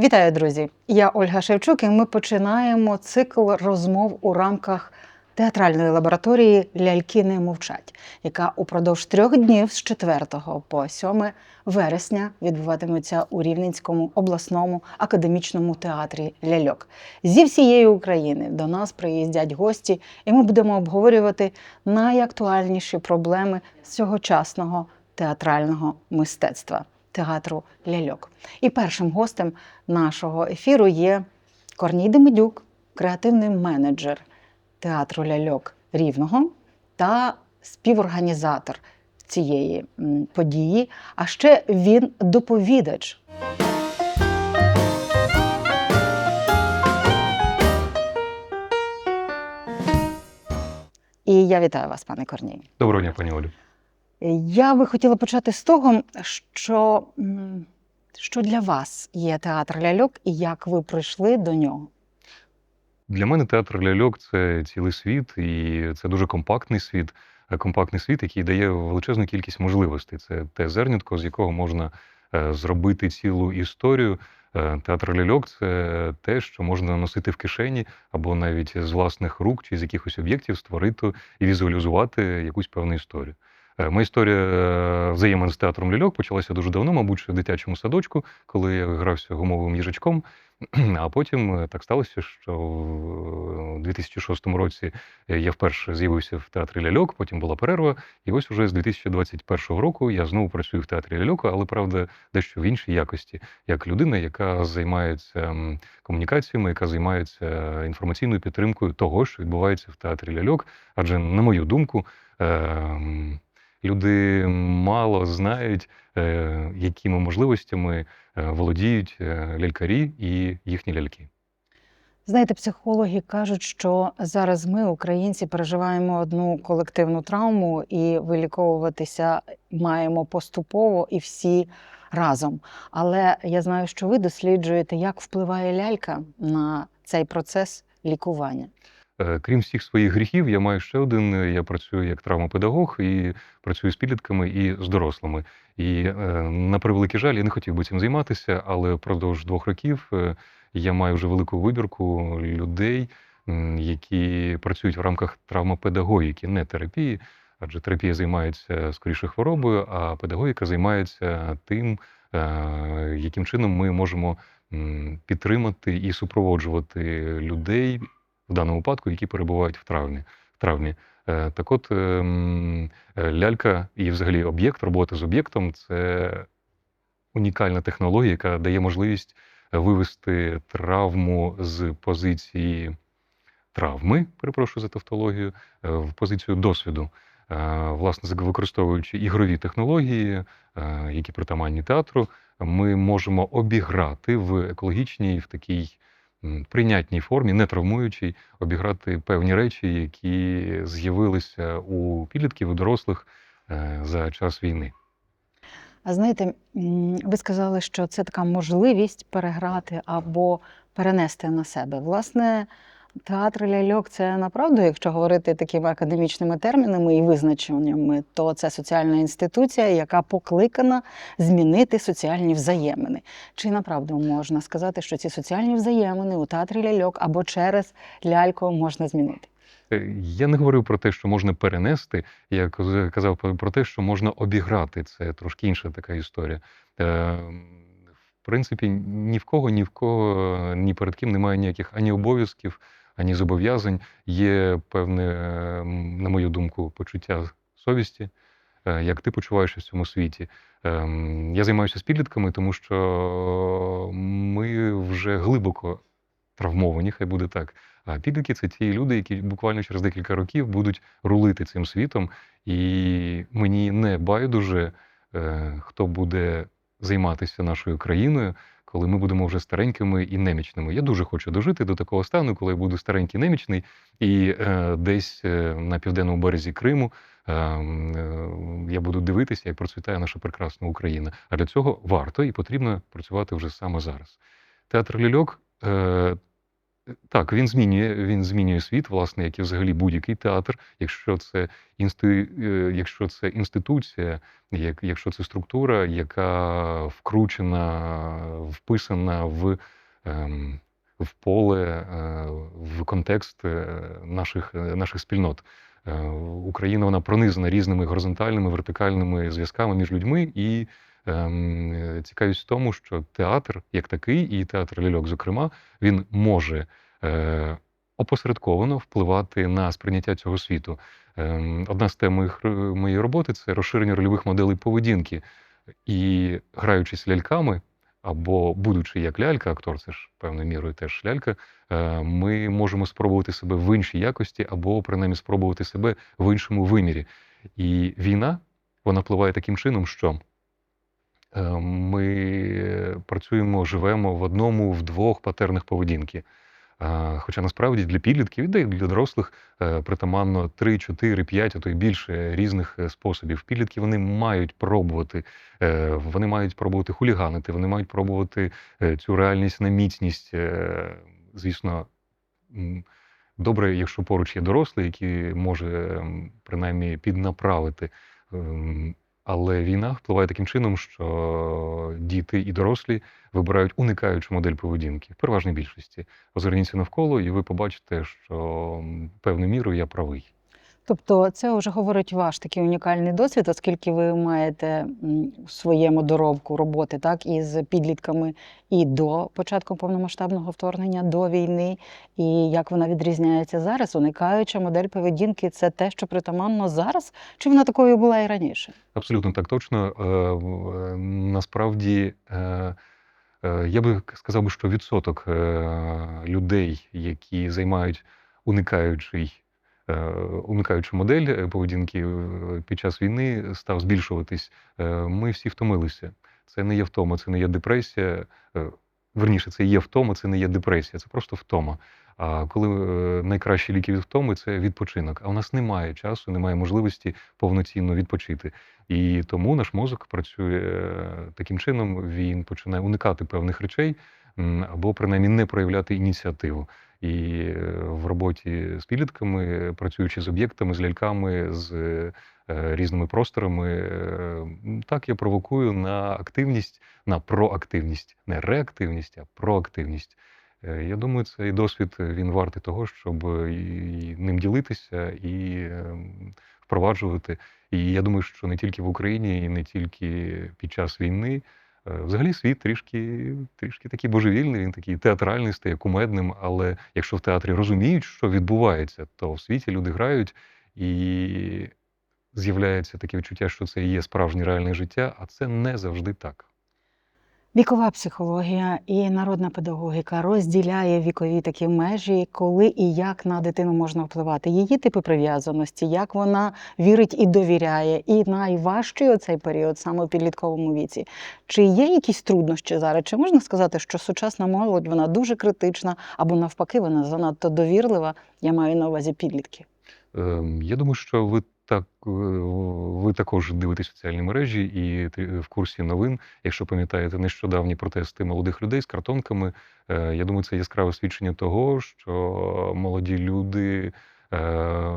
Вітаю, друзі! Я Ольга Шевчук, і ми починаємо цикл розмов у рамках театральної лабораторії Ляльки не мовчать, яка упродовж трьох днів з 4 по 7 вересня відбуватиметься у Рівненському обласному академічному театрі Ляльок. Зі всієї України до нас приїздять гості, і ми будемо обговорювати найактуальніші проблеми сьогочасного театрального мистецтва театру Ляльок. І першим гостем нашого ефіру є Корній Демидюк, креативний менеджер театру Ляльок Рівного та співорганізатор цієї події. А ще він доповідач. І я вітаю вас, пане Корній. Доброго дня, пані Олю. Я би хотіла почати з того, що, що для вас є театр ляльок і як ви прийшли до нього. Для мене театр ляльок це цілий світ, і це дуже компактний світ. Е, Компактний світ, який дає величезну кількість можливостей. Це те зернятко, з якого можна е, зробити цілу історію. Е, Театр ляльок це те, що можна носити в кишені або навіть з власних рук чи з якихось об'єктів створити і візуалізувати якусь певну історію. Е, Моя історія е, взаємин з театром ляльок почалася дуже давно, мабуть, в дитячому садочку, коли я грався гумовим їжачком. А потім е, так сталося, що в 2006 році я вперше з'явився в театрі ляльок, потім була перерва, і ось уже з 2021 року я знову працюю в театрі ляльок, але правда дещо в іншій якості, як людина, яка займається комунікаціями, яка займається інформаційною підтримкою того, що відбувається в театрі ляльок. Адже, на мою думку, люди мало знають, е, якими можливостями е, володіють е, лялькарі і їхні ляльки. Знаєте, психологи кажуть, що зараз ми, українці, переживаємо одну колективну травму і виліковуватися маємо поступово і всі разом. Але я знаю, що ви досліджуєте, як впливає лялька на цей процес лікування. Е, Крім всіх своїх гріхів, я маю ще один. Я працюю як травмопедагог і працюю з підлітками і з дорослими. І е, на превеликий жаль, я не хотів би цим займатися, але впродовж двох років е, я маю вже велику вибірку людей, які працюють в рамках травмопедагогіки, не терапії. Адже терапія займається скоріше хворобою, а педагогіка займається тим, е, яким чином ми можемо підтримати і супроводжувати людей в даному випадку, які перебувають в травмі. Травмі. Е, Так от ем, е, лялька і взагалі об'єкт, робота з об'єктом це унікальна технологія, яка дає можливість вивести травму з позиції травми, перепрошую за тавтологію, е, в позицію досвіду. Власне, використовуючи ігрові технології, які притаманні театру, ми можемо обіграти в екологічній, в такій прийнятній формі, не травмуючій, обіграти певні речі, які з'явилися у підлітків, у дорослих е, за час війни. А знаєте, ви сказали, що це така можливість переграти або перенести на себе. Власне, театр ляльок це направду, якщо говорити такими академічними термінами і визначеннями, то це соціальна інституція, яка покликана змінити соціальні взаємини. Чи направду можна сказати, що ці соціальні взаємини у театрі ляльок або через ляльку можна змінити? Е, Я не говорив про те, що можна перенести. Я каз- казав про те, що можна обіграти. Це трошки інша така історія. Е, В принципі, ні в кого, ні в кого, ні перед ким немає ніяких ані обов'язків, ані зобов'язань. Є певне, е, на мою думку, почуття совісті, е, як ти почуваєшся в цьому світі. Ем, Я займаюся з підлітками, тому що ми вже глибоко травмовані, хай буде так. А підлітки це ті люди, які буквально через декілька років будуть рулити цим світом. І мені не байдуже, е, хто буде займатися нашою країною, коли ми будемо вже старенькими і немічними. Я дуже хочу дожити до такого стану, коли я буду старенький немічний, і е, десь е, на південному березі Криму е, е, я буду дивитися, як процвітає наша прекрасна Україна. А для цього варто і потрібно працювати вже саме зараз. Театр лільок. Е, Так, він змінює, він змінює світ, власне, як і взагалі будь-який театр. Якщо це інсти, е, якщо це інституція, як, якщо це структура, яка вкручена, вписана в, ем, в поле, е, в контекст е, наших, наших спільнот. Україна вона пронизана різними горизонтальними, вертикальними зв'язками між людьми і. Ем, Цікавість в тому, що театр як такий, і театр ляльок, зокрема, він може е, опосередковано впливати на сприйняття цього світу. Ем, Одна з тем моєї роботи це розширення рольових моделей поведінки. І граючись ляльками, або будучи як лялька, актор це ж певною мірою теж лялька, е, ми можемо спробувати себе в іншій якості, або принаймні спробувати себе в іншому вимірі. І війна вона впливає таким чином, що ми працюємо, живемо в одному, в двох патернах поведінки. Хоча насправді для підлітків і для дорослих е, притаманно 3, 4, 5, а то й більше різних е, способів. Підлітки вони мають пробувати, е, вони мають пробувати хуліганити, вони мають пробувати е, цю реальність на міцність. Е, Звісно, добре, якщо поруч є дорослий, який може ем, принаймні піднаправити. Але війна впливає таким чином, що діти і дорослі вибирають уникаючу модель поведінки в переважній більшості. Озирніться навколо, і ви побачите, що певною мірою я правий. Тобто, це вже говорить ваш такий унікальний досвід, оскільки ви маєте своєму доробку роботи так із підлітками і до початку повномасштабного вторгнення, до війни, і як вона відрізняється зараз. Уникаюча модель поведінки це те, що притаманно зараз, чи вона такою була і раніше? Абсолютно так точно. Е, е, Насправді, е, я би сказав, би, що відсоток людей, які займають уникаючий, е, уникаючу модель е, поведінки е, під час війни, став збільшуватись. Ми всі втомилися. Це не є втома, це не є депресія. Верніше, це є втома, це не є депресія, це просто втома. А коли найкращі ліки від втоми це відпочинок. А у нас немає часу, немає можливості повноцінно відпочити. І тому наш мозок працює таким чином, він починає уникати певних речей або принаймні не проявляти ініціативу. І е, в роботі з підлітками, працюючи з об'єктами, з ляльками, з е, різними просторами, е, так я провокую на активність, на проактивність, не реактивність, а проактивність. Е, Я думаю, цей досвід він вартий того, щоб ним ділитися і ем, впроваджувати. І я думаю, що не тільки в Україні, і не тільки під час війни. Е, Взагалі світ трішки, трішки такий божевільний, він такий театральний, стає кумедним. Але якщо в театрі розуміють, що відбувається, то в світі люди грають і з'являється таке відчуття, що це є справжнє реальне життя, а це не завжди так. Вікова психологія і народна педагогіка розділяє вікові такі межі, коли і як на дитину можна впливати. Її типи прив'язаності, як вона вірить і довіряє. І найважчий оцей період саме у підлітковому віці. Чи є якісь труднощі зараз? Чи можна сказати, що сучасна молодь вона дуже критична або навпаки, вона занадто довірлива? Я маю на увазі підлітки. Ем, Я думаю, що ви так е, ви також дивитесь соціальні мережі і трі- в курсі новин. Якщо пам'ятаєте нещодавні протести молодих людей з картонками, е, я думаю, це яскраве свідчення того, що молоді люди е,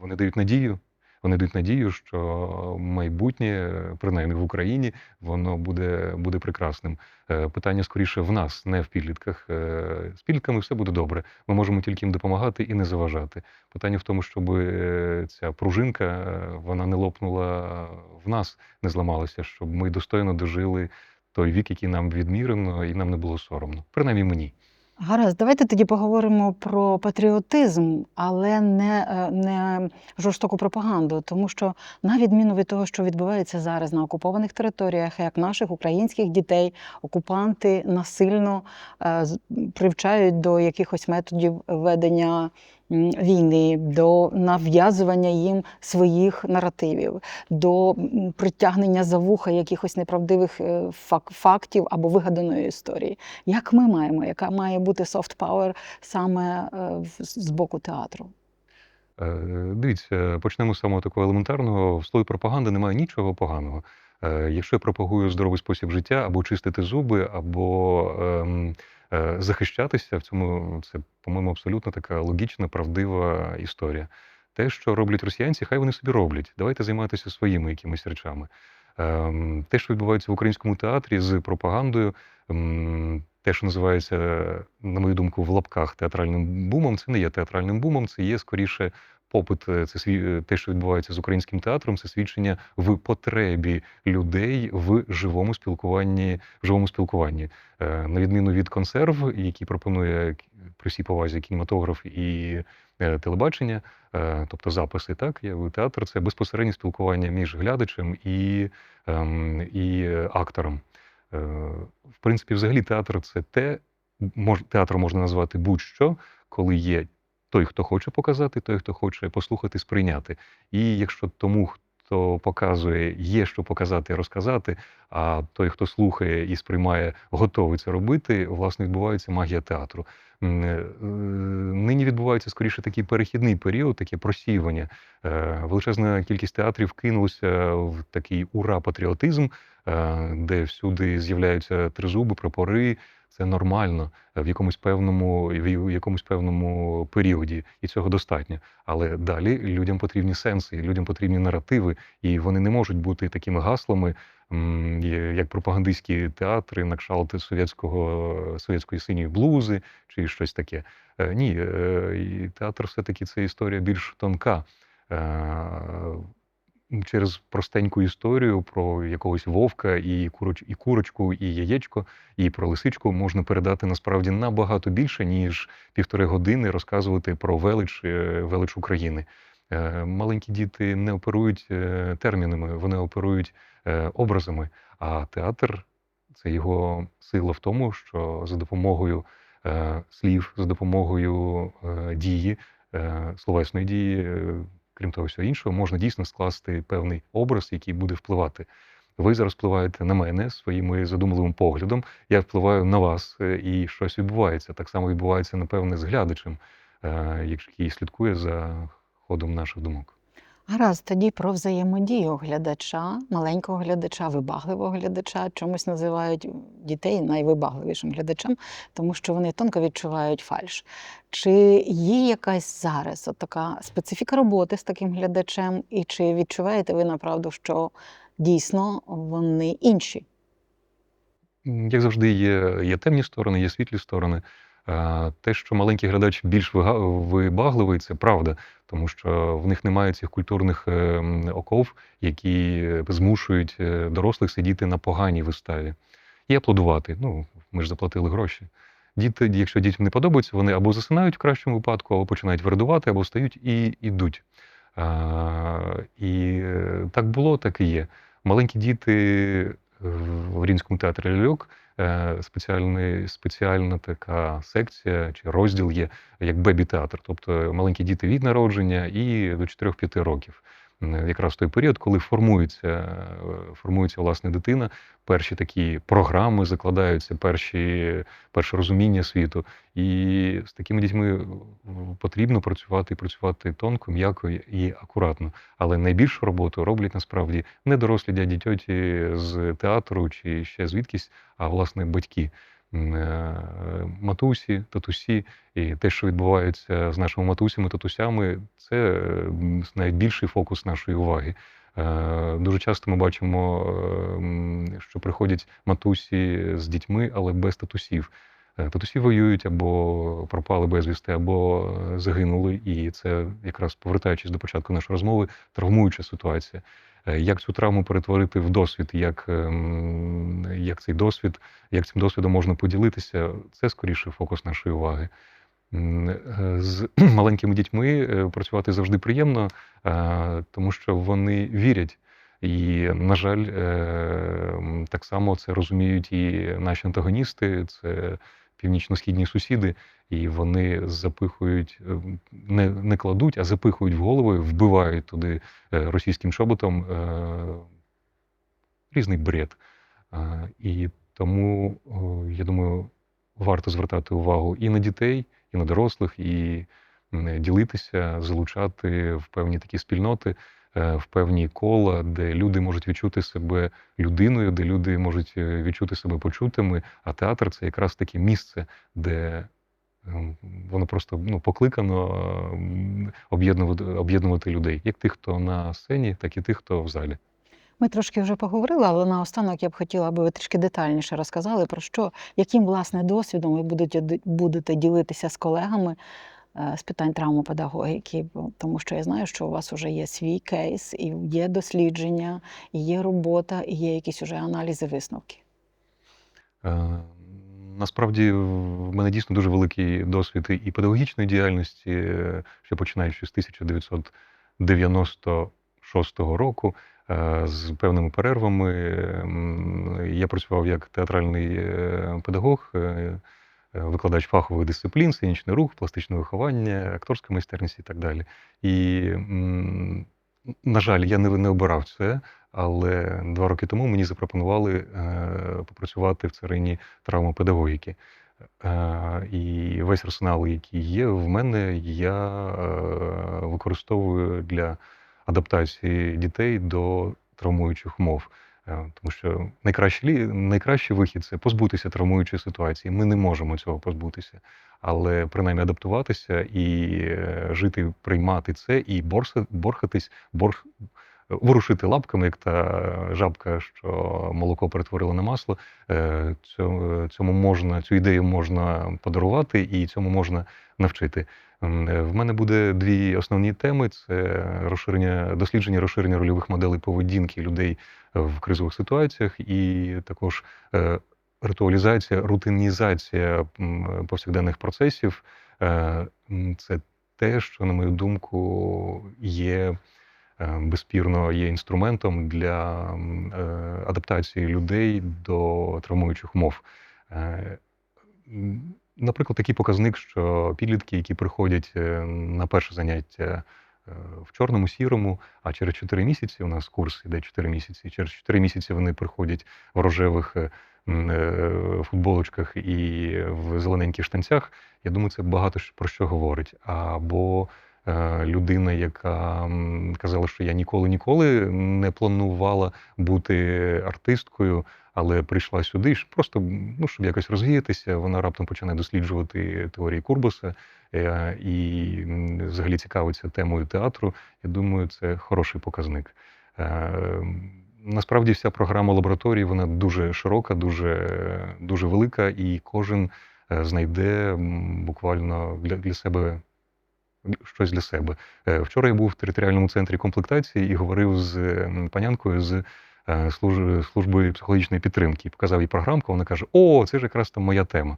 вони дають надію. Вони дають надію, що майбутнє, принаймні в Україні, воно буде, буде прекрасним. Е, Питання скоріше в нас, не в підлітках. Е, З підлітками все буде добре. Ми можемо тільки їм допомагати і не заважати. Питання в тому, щоб е, ця пружинка вона не лопнула в нас, не зламалася, щоб ми достойно дожили той вік, який нам відмірено, і нам не було соромно. Принаймні мені. Гаразд, давайте тоді поговоримо про патріотизм, але не, е, не жорстоку пропаганду, тому що на відміну від того, що відбувається зараз на окупованих територіях, як наших українських дітей, окупанти насильно е, привчають до якихось методів ведення війни, до нав'язування їм своїх наративів, до притягнення за вуха якихось неправдивих е, фактів або вигаданої історії. Як ми маємо, яка має бути soft power саме е, з боку театру? Е, Дивіться, почнемо з самого такого елементарного. В слові пропаганди немає нічого поганого. Якщо я пропагую здоровий спосіб життя, або чистити зуби, або ем, захищатися в цьому це, по-моєму, абсолютно така логічна, правдива історія. Те, що роблять росіянці, хай вони собі роблять. Давайте займатися своїми якимись речами. Ем, Те, що відбувається в українському театрі з пропагандою, те, що називається, на мою думку, в лапках театральним бумом, це не є театральним бумом, це є скоріше попит. е, Це сві- е, те, що відбувається з українським театром, це свідчення в потребі людей в живому спілкуванні. В живому спілкуванні, Е, на відміну від консерв, які пропонує при всій повазі кінематограф і телебачення, тобто записи, так є театр це безпосереднє спілкування між глядачем і, ем, і актором. В принципі, взагалі, театр це те, театр можна назвати будь-що, коли є той, хто хоче показати, той, хто хоче послухати, сприйняти. І якщо тому, хто показує, є що показати і розказати, а той, хто слухає і сприймає, готовий це робити, власне, відбувається магія театру. Е, Нині відбувається скоріше такий перехідний період, таке просіювання. Е, Величезна кількість театрів кинулася в такий ура-патріотизм, е, де всюди з'являються тризуби, прапори. Це нормально е, в якомусь певному в якомусь певному періоді, і цього достатньо. Але далі людям потрібні сенси, людям потрібні наративи, і вони не можуть бути такими гаслами, як пропагандистські театри, на совєтського совєтської синьої блузи чи щось таке. Е, Ні, е, театр все-таки це історія більш тонка. Через простеньку історію про якогось вовка і куроч, і курочку, і яєчко, і про лисичку можна передати насправді набагато більше, ніж півтори години розказувати про велич, е, велич України. Е, Маленькі діти не оперують е, термінами, вони оперують образами. А театр це його сила в тому, що за допомогою слів, за допомогою дії, словесної дії, крім того всього іншого, можна дійсно скласти певний образ, який буде впливати. Ви зараз впливаєте на мене своїм задумливим поглядом. Я впливаю на вас, е, і щось відбувається. Так само відбувається, напевне, з глядачем, е, який слідкує за ходом наших думок. Гаразд, тоді про взаємодію глядача, маленького глядача, вибагливого глядача. Чомусь називають дітей найвибагливішим глядачем, тому що вони тонко відчувають фальш. Чи є якась зараз така специфіка роботи з таким глядачем, і чи відчуваєте ви направду, що дійсно вони інші? Як завжди, є, є темні сторони, є світлі сторони. Е, Те, що маленький глядач більш вибагливий, це правда, тому що в них немає цих культурних е, оков, які змушують е, дорослих сидіти на поганій виставі і аплодувати. Ну, ми ж заплатили гроші. Діти, якщо дітям не подобається, вони або засинають в кращому випадку, або починають вирадувати, або встають і йдуть. І так було, так і є. Маленькі діти в Рінському театрі ляльок е, спеціальний, спеціальна така секція чи розділ є як бебі-театр, тобто маленькі діти від народження і до 4-5 років. Якраз той період, коли формується, е, формується власне дитина, перші такі програми закладаються, перші, перше розуміння світу. І з такими дітьми е, потрібно працювати і працювати тонко, м'яко і акуратно. Але найбільшу роботу роблять насправді не дорослі дяді тьоті з театру чи ще звідкись, а власне батьки. Е, Матусі, татусі, і те, що відбувається з нашими матусями, татусями, це е, м, навіть більший фокус нашої уваги. Е, Дуже часто ми бачимо, що приходять матусі з дітьми, але без татусів. Татусі воюють або пропали безвісти, або загинули, і це якраз повертаючись до початку нашої розмови, травмуюча ситуація. Е, Як цю травму перетворити в досвід, як, ем, як цей досвід, як цим досвідом можна поділитися, це скоріше фокус нашої уваги. Е, З маленькими дітьми е, працювати завжди приємно, тому що вони вірять. І, на жаль, так само це розуміють і наші антагоністи, це північно-східні сусіди, і вони запихують, е, не, не кладуть, а запихують в голови, вбивають туди е, російським чоботом е, різний бред. І тому, я думаю, варто звертати увагу і на дітей, і на дорослих, і ділитися, залучати в певні такі спільноти. Е, в певні кола, де люди можуть відчути себе людиною, де люди можуть е, відчути себе почутими. А театр це якраз таке місце, де ем, воно просто ну, покликано об'єднувати, об'єднувати людей, як тих, хто на сцені, так і тих, хто в залі. Ми трошки вже поговорили, але наостанок я б хотіла, аби ви трішки детальніше розказали про що, яким власне досвідом ви будете, будете ділитися з колегами з питань травмопедагогіки, тому що я знаю, що у вас вже є свій кейс, і є дослідження, і є робота, і є якісь уже аналізи, висновки. Е, Насправді в мене дійсно дуже великий досвід і педагогічної діяльності, е, ще починаючи з 1996 року, е, з певними перервами. Я працював як театральний е, педагог, е, е, викладач фахових дисциплін, сценічний рух, пластичне виховання, акторська майстерність і так далі. І, на жаль, я не, обирав це, але два роки тому мені запропонували е, попрацювати в царині травмопедагогіки. Е, І весь арсенал, який є в мене, я е, використовую для адаптації дітей до травмуючих умов. Е, Тому що найкращий, найкращий вихід це позбутися травмуючої ситуації. Ми не можемо цього позбутися, але принаймні адаптуватися і е, жити, приймати це, і борса, борхатись, борх, ворушити лапками, як та жабка, що молоко перетворила на масло. Е, Цьому, можна, цю ідею можна подарувати і цьому можна навчити. В мене буде дві основні теми: це розширення, дослідження розширення рольових моделей поведінки людей в кризових ситуаціях, і також е, ритуалізація, рутинізація повсякденних процесів. Е, Це те, що, на мою думку, є е, безспірно є інструментом для е, адаптації людей до травмуючих умов. Е, Наприклад, такий показник, що підлітки, які приходять на перше заняття в чорному сірому, а через 4 місяці у нас курс іде 4 місяці. Через 4 місяці вони приходять в рожевих е, е, футболочках і в зелененьких штанцях. Я думаю, це багато про що говорить. Або е, людина, яка казала, що я ніколи ніколи не планувала бути артисткою, але прийшла сюди, просто ну, щоб якось розвіятися. Вона раптом починає досліджувати теорії Курбаса е, і взагалі цікавиться темою театру. Я думаю, це хороший показник. Е, Насправді вся програма лабораторії вона дуже широка, дуже, дуже велика, і кожен е, знайде буквально для, для себе щось для себе. Вчора я був в територіальному центрі комплектації і говорив з панянкою з служби психологічної підтримки. Показав їй програмку. Вона каже: О, це ж якраз там моя тема.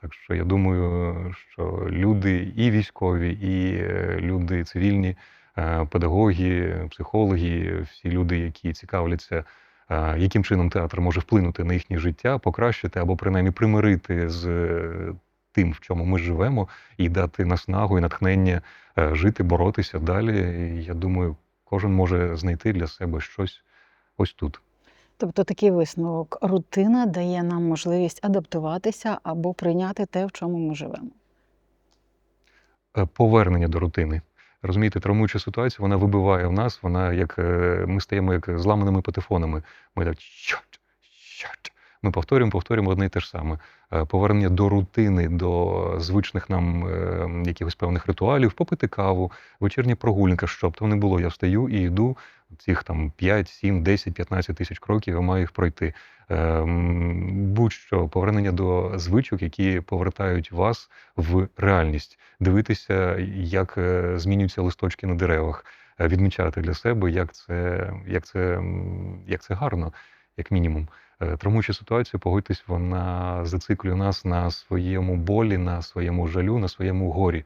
Так що я думаю, що люди і військові, і е, люди цивільні, е, педагоги, психологи, всі люди, які цікавляться, е, яким чином театр може вплинути на їхнє життя, покращити або принаймні примирити з е, тим, в чому ми живемо, і дати наснагу і натхнення е, жити, боротися далі. Я думаю, кожен може знайти для себе щось ось тут. Тобто такий висновок. Рутина дає нам можливість адаптуватися або прийняти те, в чому ми живемо. Е, Повернення до рутини. Розумієте, травмуюча ситуація, вона вибиває в нас, вона як е, ми стаємо як зламаними патефонами. Ми так щот, щот. Ми повторюємо, повторюємо одне і те ж саме. Е, Повернення до рутини, до звичних нам е, якихось певних ритуалів, попити каву, вечірня прогулянка, щоб то не було. Я встаю і йду цих там 5, 7, 10, 15 тисяч кроків, я маю їх пройти. Ем, Будь-що повернення до звичок, які повертають вас в реальність, дивитися, як е, змінюються листочки на деревах, е, відмічати для себе, як це, як це, як це гарно, як мінімум. Е, Травмуюча ситуація, погодьтесь, вона зациклює нас на своєму болі, на своєму жалю, на своєму горі.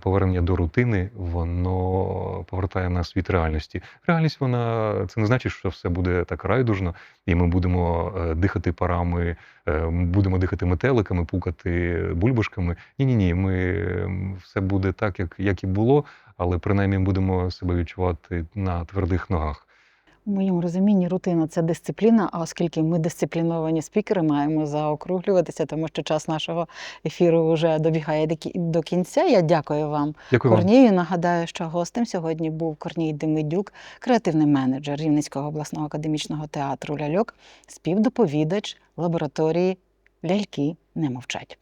Повернення до рутини, воно повертає нас від реальності. Реальність, вона це не значить, що все буде так райдужно, і ми будемо е, дихати парами, е, будемо дихати метеликами, пукати бульбашками. Ні, ні, ні. Ми все буде так, як, як і було, але принаймні будемо себе відчувати на твердих ногах. У моєму розумінні рутина це дисципліна, а оскільки ми дисципліновані спікери, маємо заокруглюватися, тому що час нашого ефіру вже добігає до кінця. Я дякую вам, Дякую вам. Корнію. Нагадаю, що гостем сьогодні був Корній Демидюк, креативний менеджер Рівненського обласного академічного театру Ляльок, співдоповідач лабораторії Ляльки не мовчать.